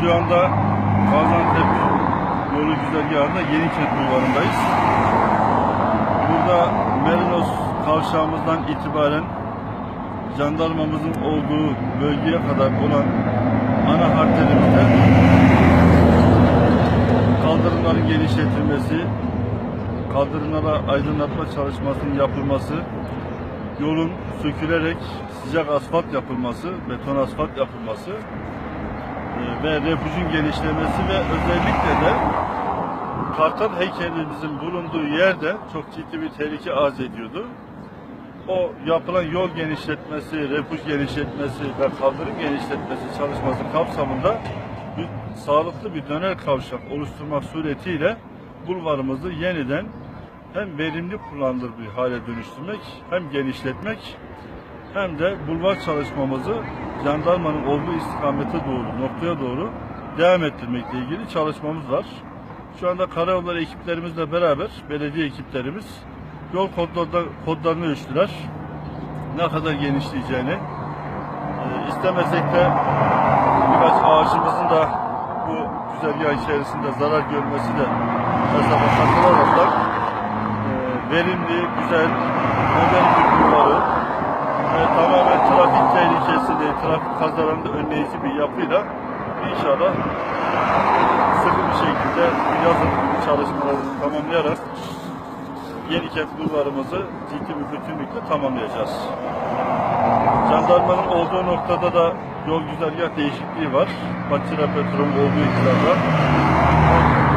Şu anda Gaziantep yolu güzergahında Yenikent Bulvarı'ndayız. Burada Merinos kavşağımızdan itibaren jandarmamızın olduğu bölgeye kadar olan ana harflerimizde kaldırımların genişletilmesi, kaldırımlara aydınlatma çalışmasının yapılması, yolun sökülerek sıcak asfalt yapılması, beton asfalt yapılması ve refüjün genişlemesi ve özellikle de Kartal heykelimizin bulunduğu yerde çok ciddi bir tehlike arz ediyordu. O yapılan yol genişletmesi, refüj genişletmesi ve kaldırım genişletmesi çalışması kapsamında bir sağlıklı bir döner kavşak oluşturmak suretiyle bulvarımızı yeniden hem verimli kullanılır bir hale dönüştürmek, hem genişletmek, hem de bulvar çalışmamızı jandarmanın olduğu istikamete doğru, noktaya doğru devam ettirmekle ilgili çalışmamız var. Şu anda karayolları ekiplerimizle beraber belediye ekiplerimiz yol kodlarda, kodlarını ölçtüler. Ne kadar genişleyeceğini. e, istemesek de birkaç ağaçımızın da bu güzergah içerisinde zarar görmesi de hesaba katılarak e, verimli, güzel, modern bir bulvarı ve tamamen trafik tehlikesini, trafik kazalarını önleyici bir yapıyla inşallah sıkı bir şekilde yazın çalışmalarını tamamlayarak Yenikent bulvarımızı ciddi bir bütünlükle tamamlayacağız. Jandarmanın olduğu noktada da yol güzergah değişikliği var. Patira Petrol'ün olduğu iktidarda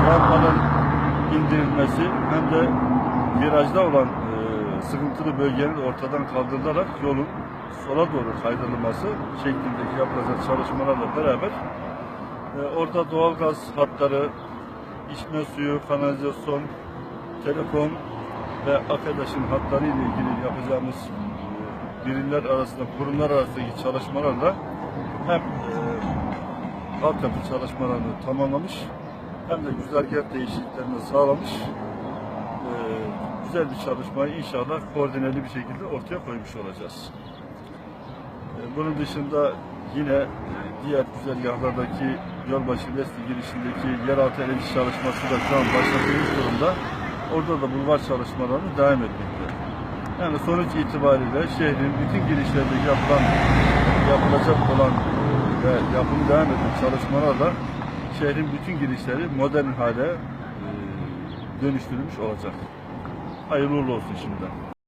rampanın indirilmesi hem de virajda olan e, sıkıntılı bölgenin ortadan kaldırılarak yolun sola doğru kaydırılması şeklindeki yapılacak çalışmalarla beraber e, orada doğalgaz hatları, içme suyu, kanalizasyon, telekom ve AFEDAŞ'ın hatları ile ilgili yapacağımız e, birimler arasında, kurumlar arasındaki çalışmalarla hem e, altyapı çalışmalarını tamamlamış hem de güzergah değişikliklerini sağlamış güzel bir çalışmayı inşallah koordineli bir şekilde ortaya koymuş olacağız. E, Bunun dışında yine diğer güzergahlardaki Yolbaşı Vesti girişindeki yeraltı enerji çalışması da şu an başlatılmış durumda. Orada da bulvar çalışmalarını devam etmekte. Yani sonuç itibariyle şehrin bütün girişlerinde yapılan, yapılacak olan ve yapımı devam eden çalışmalarla şehrin bütün girişleri modern hale e, dönüştürülmüş olacak. Hayırlı uğurlu olsun şimdiden.